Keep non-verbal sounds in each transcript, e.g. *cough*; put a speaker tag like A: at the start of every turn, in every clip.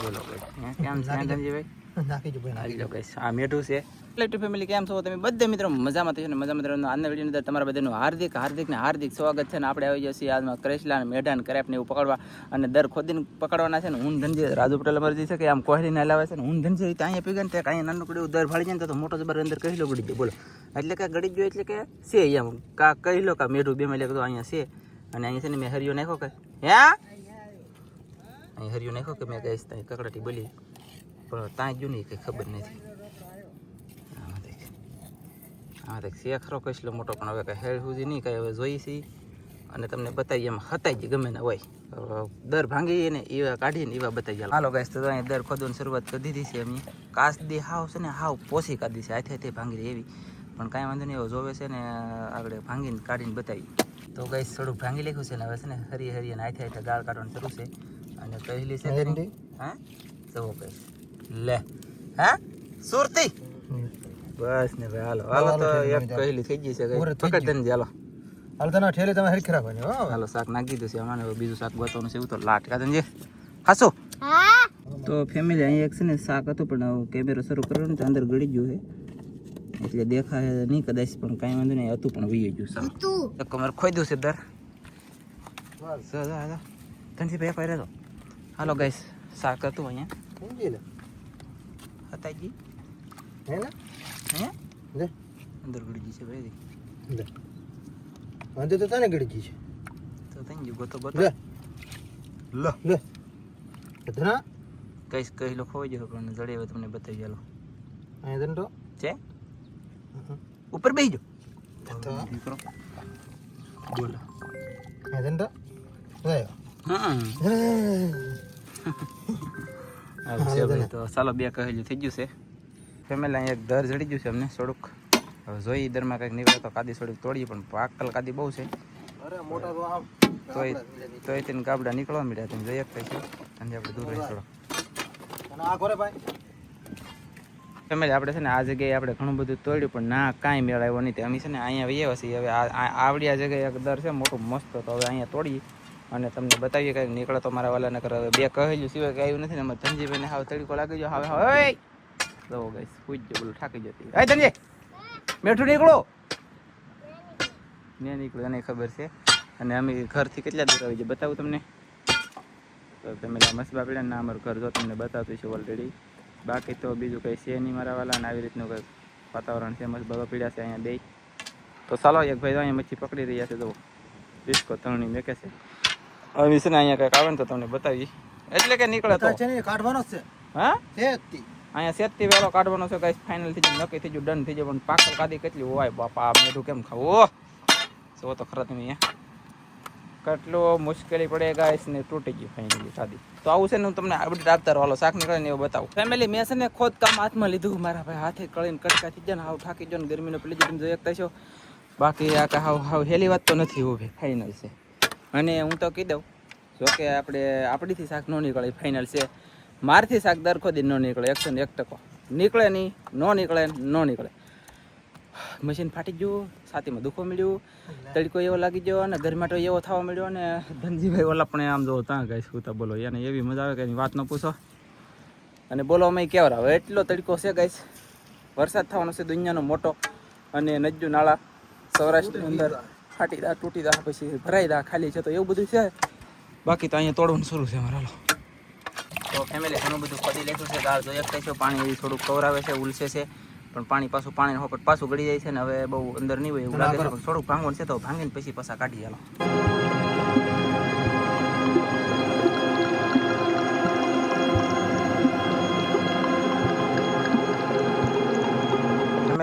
A: બોલો ભાઈ. કેમ છે? ધનજીભાઈ
B: નાખી જો ભાઈ
A: લો. આ મેઠું છે. ઇલેક્ટ્રિક ફેમિલી કેમ છો? તમે બધા મિત્રો મજામાં થશો ને મજામાં ને આજના અંદર તમારા બધાનું હાર્દિક હાર્દિક ને હાર્દિક સ્વાગત છે ને આપણે આવી જઈએ છીએ આજમાં ક્રેશલા અને મેઢા ને ક્રેપ ને એવું પકડવા અને દર ખોદીને પકડવાના છે ને હું ધનજી રાજુ પટેલ મરજી છે કે આમ કોહલીને હલાવે છે ને હું ધનજી રીતે અહીંયા પીગન તે કાંઈ નાનું કડ્યું દર ભાળી જાય ને તો મોટો જબર અંદર કહેલો દે બોલો. એટલે કે ગડી ગયો એટલે કે છે એમ. કા કહેલો કા મેઢું બે મેલે કીધું અહીંયા છે. અને અહીંયા છે ને મેં હરિયો નાખ્યો કે. હે? અહીં હરિયો નાખ્યો કે મેં કહીશ ત્યાં કકડાટી બોલી. પણ ત્યાં જો નહીં, કંઈ ખબર નથી. આમાં દેખ. આમાં દેખ છે ખરો કસલો મોટો, પણ હવે કંઈ હેળ સુધી નહીં, કંઈ હવે જોઈ છીએ અને તમને બતાવીએ, એમ હતાઈ જ ગમે ને હોય. દર ભાંગીએ ને એવા કાઢીને એવા બતાવી ગયા હાલો ગાઈસ, તો અહીંયા દર ખોદવાની શરૂઆત કરી દીધી છે એમની. કાસ દી હાવ છે ને, હાવ પોસી કાઢી છે આથી ભાંગી એવી. પણ કાંઈ વાંધો નહીં એવો જોવે છે ને, આગળ ભાંગીને કાઢીને બતાવી તો ગાઈસ, થોડુંક ભાંગી લખ્યું છે ને, હવે છે ને, હરી હરી અને આથે આથે ગાળ કાઢવાનું શરૂ છે. અને કહેલી છે તેની હા? જવો ગાઈસ લે. હા? સુરતી? બસ ને ભાઈ હાલો. હાલો તો એક કહેલી થઈ ગઈ છે ફકત દે હાલો.
B: હાલ તને ઠેલે તમે હરખી રાખવાની હો.
A: હાલો શાક નાખી દીધું છે અમારે બીજું શાક બતાવવાનું છે એવું તો લાટ કાઢે જે. હાસો. તો ફેમિલી અહીં એક છે ને શાક હતું પણ કેમેરો શરૂ કર્યો ને તો અંદર ગળી ગયું છે. એટલે દેખાય નહીં કદાચ પણ કાંઈ વાંધો નહીં હતું પણ વહી ગયું શાક તો કમર ખોઈ દઉં છે દર. ધનસી ભાઈ પહેરે તો હાલો ગાઈસ શાક હતું અહીંયા.
B: સમજી લે.
A: હતાજી?
B: હે ને?
A: હે?
B: લે.
A: અંદર ગઈ છે ભાઈ.
B: લે. વાંધો તો તને ગઈ છે.
A: તો થઈ ગયું ગોતો
B: લે.
A: ગોતો લો.
B: લે. ધના
A: કઈશ કહી લો ખોઈ ગયો પણ જડે હવે તમને બતાવી ચાલો
B: અહીંયા તો?
A: છે? ઉપર બેસી જો
B: તો
A: દીકરો. બોલો.
B: અહીંયા તો? લે.
A: હા ભાઈ તો ચાલો બે કહેલું થઈ ગયું છે. ફેમિલી અહીંયા એક દર જડી ગયું છે અમને થોડુંક. હવે જોઈ દરમાં કંઈક નીકળે તો કાદી થોડીક તોડી પણ પાકલ કાદી બહુ છે.
B: અરે મોટા તો આમ
A: તોય તોય તેને ગાબડા નીકળવા મળ્યા તમે જોઈએ કઈ છે. અને આપણે દૂર રહી થોડો
B: અને આ કોરે ભાઈ?
A: ફેમિલી આપણે છે ને આ જગ્યાએ આપણે ઘણું બધું તોડ્યું પણ ના કાંઈ મેળ આવ્યો નહીં. તે અમે છે ને અહીંયા વહીએ છીએ. હવે આવડી આ જગ્યાએ એક દર છે મોટું મસ્ત તો હવે અહીંયા તોડીએ. અને તમને બતાવીએ કંઈક નીકળે તો મારા વાલાને કરે હવે બે કહેલું સિવાય કંઈ આવ્યું નથી ને એમાં ધનજીભાઈને હાવ તડકો લાગી ગયો. હવે હવે જવો ગઈ પૂછ જો બોલું થાકી જતી હે ધનજી, મેઠું નીકળો. ને નીકળ્યું એને ખબર છે. અને અમે ઘરથી કેટલા દૂર આવી જાય બતાવું તમને. તો તમે મસ્ત બાપડા ના અમારું ઘર જો તમને બતાવતું છે ઓલરેડી બાકી તો બીજું કંઈ છે નહીં મારા વાલા અને આવી રીતનું કંઈક વાતાવરણ છે. મસ્ત બાબા પીડ્યા છે અહીંયા બે તો ચાલો એક ભાઈ તો અહીંયા મચ્છી પકડી રહ્યા છે. જો ડિસ્કો તરણી મેકે છે. હવે છે ને અહીંયા કંઈક આવે ને તો તમને બતાવી એટલે કે નીકળે તો.
B: છે ને કાઢવાનો છે.
A: હા?
B: સેતી જ
A: અહીંયા સેતી વેલો કાઢવાનો છે ગાઈસ ફાઇનલ થઈ ગયું નક્કી થઈ ગયું ડન થઈ ગયું. પણ પાકળ કાદી કેટલી? હોય બાપા આ મેઠું કેમ ખાવું? જો તો ખરા તમે અહીંયા. કેટલો મુશ્કેલી પડે ગાઈસ ને તૂટી ગયું ફાઇનલી કાદી તો આવું છે ને હું તમને અપડેટ આપતા રહો. શાક નીકળે ને એવું બતાવું. ફેમિલી મેં છે ને ખોદ કામ હાથમાં લીધું મારા ભાઈ. હાથે કળીને કટકા થઈ જાય ને હાવ થાકી ગયો ને ગરમીનો પેલી તમે જોઈ શકતા છો બાકી આ કે હાવ હાવ હેલી વાત તો નથી ઊભી. ફાઇનલ છે. અને હું તો કહી દઉં જોકે આપણે આપણીથી શાક ન નીકળે ફાઇનલ છે. મારથી શાક દરખો ખોદી ન નીકળે એકસો ને એક ટકો. નીકળે નહીં ન નીકળે ન નીકળે. મશીન ફાટી ગયું છાતીમાં દુખો મળ્યું. તડકો એવો લાગી ગયો અને ગરમાટો એવો થવા મળ્યો અને ધનજીભાઈ ઓલા પણ આમ જો ત્યાં ગાઈશ શું તો બોલો. એને એવી મજા આવે કે એની વાત ન પૂછો. અને બોલો અમે કેવર હવે એટલો તડકો છે ગાઈશ વરસાદ થવાનો છે દુનિયાનો મોટો. અને નજ્જુ નાળા સૌરાષ્ટ્રની અંદર ફાટી દા તૂટી દા પછી ભરાઈ દા ખાલી છે તો એવું બધું છે. બાકી તો અહીંયા તોડવાનું શરૂ છે મારા તો ફેમિલી ઘણું બધું પડી લેતું છે ગાળ જોઈએ થઈ છે પાણી થોડુંક કવરાવે છે ઉલસે છે. પણ પાણી પાછું પાણી હોપટ પાછું ગળી જાય છે ને હવે બહુ અંદર નહીં હોય એવું લાગે છે થોડુંક ભાંગવાનું છે તો ભાંગીને પછી પાછા કાઢી ચાલો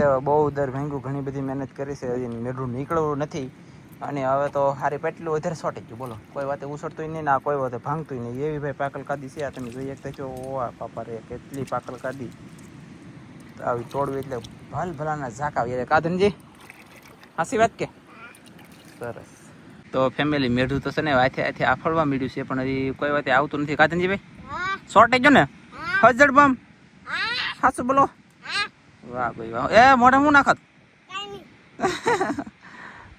A: હવે બહુ દર ભાંગ્યું ઘણી બધી મહેનત કરી છે હજી મેઢું નીકળવું નથી. અને હવે તો હારી પેટલું વધારે શોર્ટેજ ગયું બોલો. કોઈ વાતે ઉછળતું નહીં ના કોઈ વાતે ભાંગતું નહીં. એવી ભાઈ પાકલ કાદી છે આ તમે જોઈ શકતા છો ઓવા પાપા રે કેટલી પાકલ કાદી. આવી તોડવી એટલે ભલ ભલાના ઝાકા યારે કાધનજી હાસી વાત કે? સરસ. તો ફેમિલી મેઢું તો છે ને હાથે હાથે આફળવા મળ્યું છે પણ હજી કોઈ વાતે આવતું નથી. કાધનજી ભાઈ શોર્ટેજ જો ને? હજડ બમ. હાસું બોલો. વાહ ભાઈ વાહ. એ મોઢા હું નાખત? *laughs*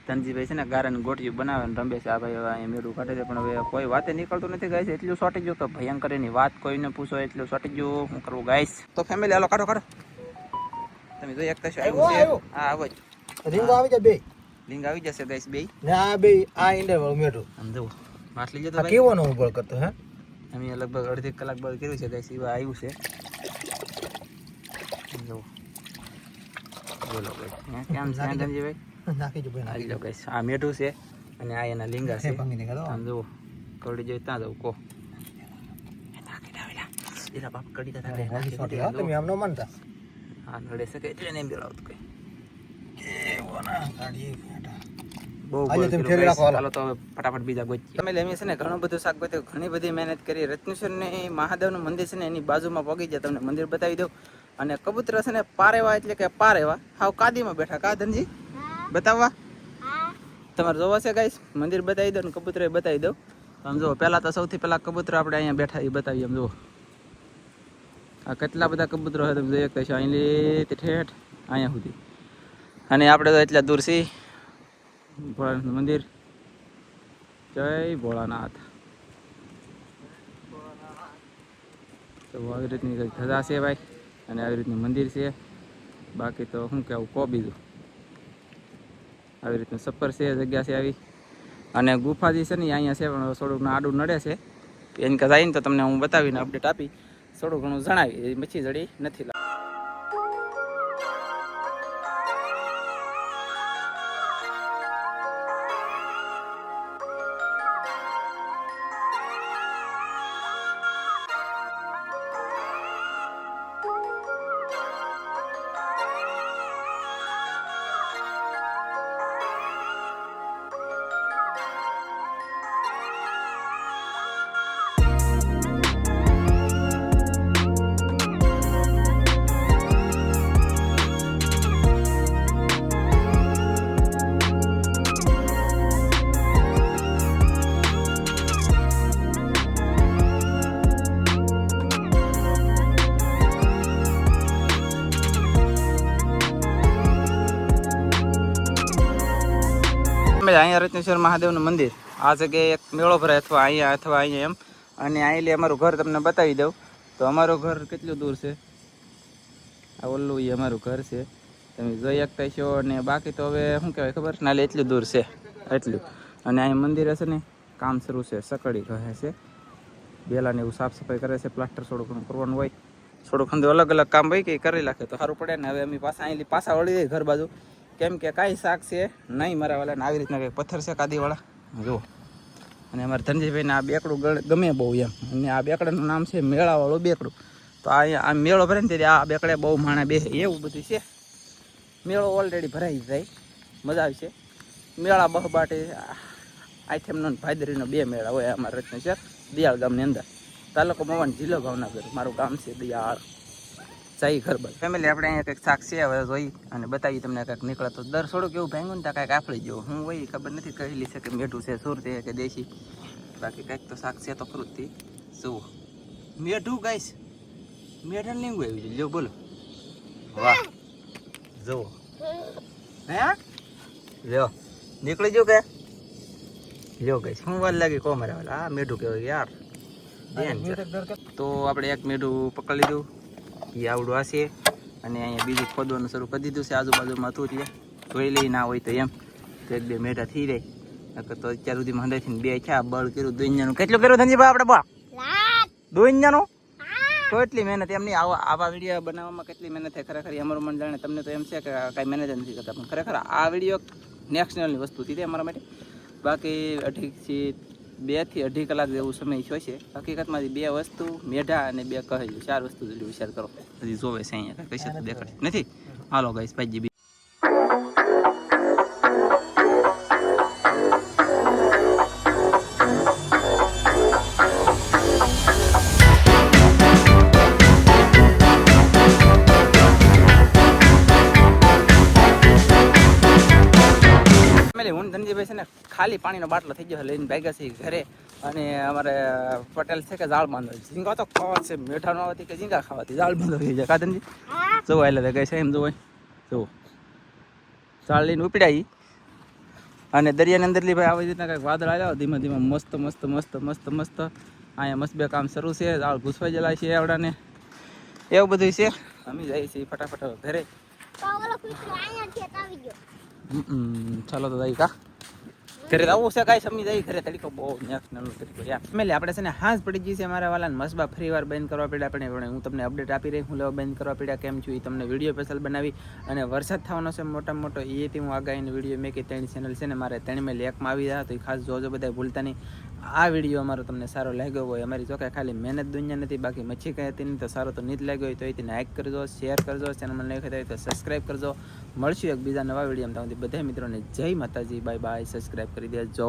A: ધનજીભાઈ છે ને ગારાની ગોઠિયું બનાવે ને રમે છે. આ ભાઈ અહીંયા મેળું કાઢે છે પણ હવે કોઈ વાતે નીકળતું નથી ગાઈસ. એટલું શોર્ટેજ ગયું તો ભયંકર એની વાત કોઈને પૂછો એટલું શોર્ટેજ ગયું હું કરવું ગાઈસ. તો ફેમિલી હાલો કાઢો કાઢો. તમે જોઈ એક થશો
B: આવ્યું
A: છે. હા આવો
B: રીંગો આવી જાય બે
A: લિંગ આવી જશે ગાઈસ બે
B: ને બે આ ઈંડા વાળું મેઠું
A: આમ માછલી જતો
B: આ
A: ભાઈ?
B: કેવાનો કરતો હે?
A: અમે લગભગ અડધી કલાક બાદ કર્યું છે ગાઈસ આવ્યું છે જુઓ બોલો ભાઈ. કેમ છે ધનજીભાઈ
B: નાખી જો ભાઈ
A: નાખી જો ગાઈસ. આ મેઢું છે અને આ એના લીંગા છે.
B: ભાંગી નીકળો
A: આમ જો કરડી જોઈ ત્યાં જવું કો. એના બાપ કડી
B: હા તમે આમ ન માનતા.
A: આ નડે શકે એટલે એને બોલાવતું કઈ. ફટાફટ બીજા ગોચીએ તમે લેમી છે ને ઘણું બધું શાક ગોત્યું ઘણી બધી મહેનત કરી. રત્નેશ્વર ને મહાદેવનું મંદિર છે ને એની બાજુમાં પગી જાય તમને મંદિર બતાવી દઉં. અને કબૂતર છે ને પારેવા એટલે કે પારેવા. હાવ કાદીમાં બેઠા કા ધનજી? બતાવવા? તમારે જોવા છે ગાઈસ? મંદિર બતાવી દો ને કબૂતર બતાવી દઉં. આમ જુઓ પહેલાં તો સૌથી પહેલાં કબૂતર આપણે અહીંયા બેઠા એ બતાવીએ આમ જુઓ. આ કેટલા બધા કબૂતરો છે તમે જોઈએ કહીશું અહીં તે ઠેઠ અહીંયા સુધી. અને આપણે તો એટલા દૂર છીએ. ભોળાનાથ મંદિર. જય ભોળાનાથ. તો આવી રીતની ધજા છે ભાઈ? અને આવી રીતનું મંદિર છે. બાકી તો શું કહેવું કો બીજું. આવી રીતનું સફર છે, જગ્યા છે આવી. અને ગુફા જે છે ને અહીંયા છે, પણ થોડુંક આડું નડે છે. એની કદાચ આવીને તો તમને હું બતાવીને અપડેટ આપી. થોડું ઘણું જણાવી મચ્છી જડી નથી અમે અહીંયા રત્નેશ્વર મહાદેવનું મંદિર. આ જગ્યાએ એક મેળો ભરાય અથવા અહીંયા અથવા અહીંયા એમ. અને અહીં અમારું ઘર તમને બતાવી દઉં. તો અમારું ઘર કેટલું દૂર છે? આ ઓલું એ અમારું ઘર છે. તમે જોઈ શકતા છો અને બાકી તો હવે શું કહેવાય ખબર? નાલે એટલું દૂર છે. એટલું. અને અહીં મંદિર હશે ને કામ શરૂ છે. સકડી કહે છે. બેલાને એવું સાફ સફાઈ કરે છે. પ્લાસ્ટર થોડું ઘણું કરવાનું હોય. થોડું ખંડું અલગ અલગ કામ હોય કે કરી નાખે. તો સારું પડે ને હવે અમે પાછા અહીં પાછા વળી જાય ઘર બાજુ. કેમ કે કાંઈ શાક છે નહીં મારા વાળાને આવી રીતના કંઈક પથ્થર છે કાદીવાળા? જુઓ. અને અમારા ધનજીભાઈને આ બેકડું ગમે બહુ એમ. અને આ બેકડાનું નામ છે મેળાવાળું બેકડું. તો આ આ મેળો ભરે ને ત્યારે આ બેકડે બહુ માણા બે એવું બધું છે. મેળો ઓલરેડી ભરાઈ જાય. મજા આવશે મેળા બહ બાટે આઈથમનો ભાદરીનો બે મેળા હોય અમારા રત્ન છે. દિયાળ ગામની અંદર. તાલુકો મવાન જિલ્લો ભાવનગર. મારું ગામ છે દિયાળ. જઈ ઘર બાજુ ફેમિલી આપણે અહીંયા કંઈક શાક છે હવે જોઈ અને બતાવી તમને કંઈક નીકળે તો. દર થોડું કેવું ભાંગ્યું ને કાંઈક આફળી ગયો. હું હોય ખબર નથી કહેલી છે કે મેઠું છે સુરતી કે દેશી. બાકી કંઈક તો શાક છે તો ખરું જ જુઓ. મેઠું ગાઈશ મેઠા લીંગુ આવી છે લ્યો બોલો. વાહ. જુઓ. હે? લ્યો. નીકળી ગયો કે? લ્યો ગાઈશ શું વાર લાગી કો મારે આ મેઠું કહેવાય યાર. તો આપણે એક મેઢું પકડી લીધું. એ આવડું આ છે અને અહીંયા બીજું ખોદવાનું શરૂ કરી દીધું છે. આજુબાજુમાં હતું એટલે જોઈ લઈ ના હોય તો એમ. તો એક બે મેઢા થઈ રહી નકર તો અત્યાર સુધી હંડાઈથી બે થયા. બળ કર્યું દુનિયાનું. કેટલું કર્યું ધનજીભાઈ આપણે બા દુનિયાનું? તો એટલી મહેનત. એમની આવા આવા વીડિયો બનાવવામાં કેટલી મહેનત થાય. ખરેખર અમારું મન જાણે. તમને તો એમ છે કે કાંઈ મહેનત નથી કરતા. પણ ખરેખર આ વીડિયો નેક્સ્ટ લેવલની વસ્તુ હતી તે અમારા માટે. બાકી અઢીથી બેથી અઢી કલાક જેવું સમય થયો છે. હકીકતમાંથી બે વસ્તુ મેઢા અને બે કહેલું. ચાર વસ્તુ જેટલી વિચાર કરો. હજી જોવે છે અહીંયા. કઈ દેખાડ નથી? હાલો ગાઈસ ભાઈજી ખાલી પાણીનો બાટલો થઈ ગયો લઈને ભાગ્યા છે ઘરે. અને અમારે પટેલ છે કે જાળ બાંધો. ઝીંગા તો ખાવા છે મીઠાનો ન આવતી કે ઝીંગા ખાવાથી જાળ બાંધો થઈ જાય કાદનજી જોવો એટલે ગઈ છે એમ જોવાય જુઓ. જાળ લઈને ઉપડાઈ. અને દરિયાની અંદરલી ભાઈ આવી રીતના કંઈક વાદળ આવ્યા ધીમે ધીમે મસ્ત મસ્ત મસ્ત મસ્ત મસ્ત. અહીંયા મસ્ત બે કામ શરૂ છે દાળ ઘૂસવા જલાય છે આવડાને. એવું બધું છે. અમે જઈએ છીએ ફટાફટ ઘરે. ચાલો તો જઈ કા? ઘરે આવું છે, કાંઈ સમજી જાય, ઘરે તરીકો બહુ લેવલ તરીકો યાર ફેમિલી આપણે છે ને હાંસ પડી ગઈ છે મારા વાલાને, મસબા ફરી વાર બંધ કરવા પડ્યા પણ હું તમને અપડેટ આપી રહી, હું લેવા બંધ કરવા પડ્યા, કેમ છું એ તમને વીડિયો સ્પેશિયલ બનાવી. અને વરસાદ થવાનો છે મોટા મોટો એથી હું આગાહીને વીડિયો મેં કે ત્રણ ચેનલ છે ને મારે ત્રણ મેં લેકમાં આવી રહ્યા, તો એ ખાસ જોજો બધા ભૂલતા નહીં. આ વીડિયો અમારો તમને સારો લાગ્યો હોય, અમારી જોકે ખાલી મહેનત દુનિયા નથી, બાકી મચ્છી કઈ હતી નહીં, તો સારો તો નહીં જ લાગ્યો હોય, તો એ લાઇક કરજો શેર કરજો ચેનલ નહીં હોય તો સબસ્ક્રાઈબ કરજો. મળશું એક બીજા નવા વિડીયોમાં ત્યાં બધા મિત્રોને જય માતાજી. બાય બાય સબસ્ક્રાઈબ કરી દેજો.